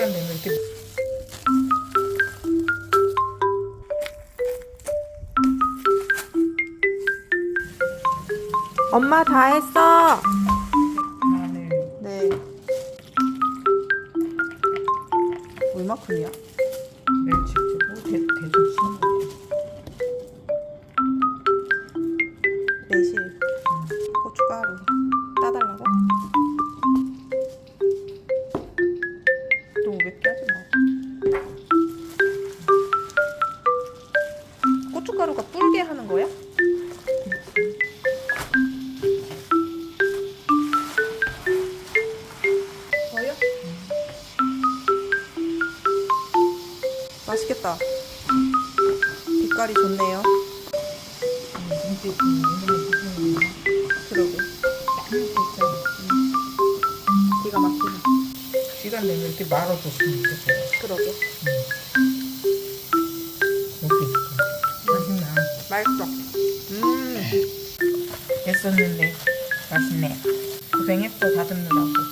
시간 되면 이렇게 엄마 다 했어. 마늘 네. 얼마큼이야? 멸치 주고 대, 대좀 심어 매실, 고춧가루 따달라고? 고춧가루가 불게 하는 거야? 더요? 맛있겠다. 빛깔이 좋네요. 그러게. 기가 막히네. 시간 되면 이렇게 말아줬으면 좋겠어요 그러게. 이 맛있어. 음. 애썼는데 맛있네 고생했어 다듬느라고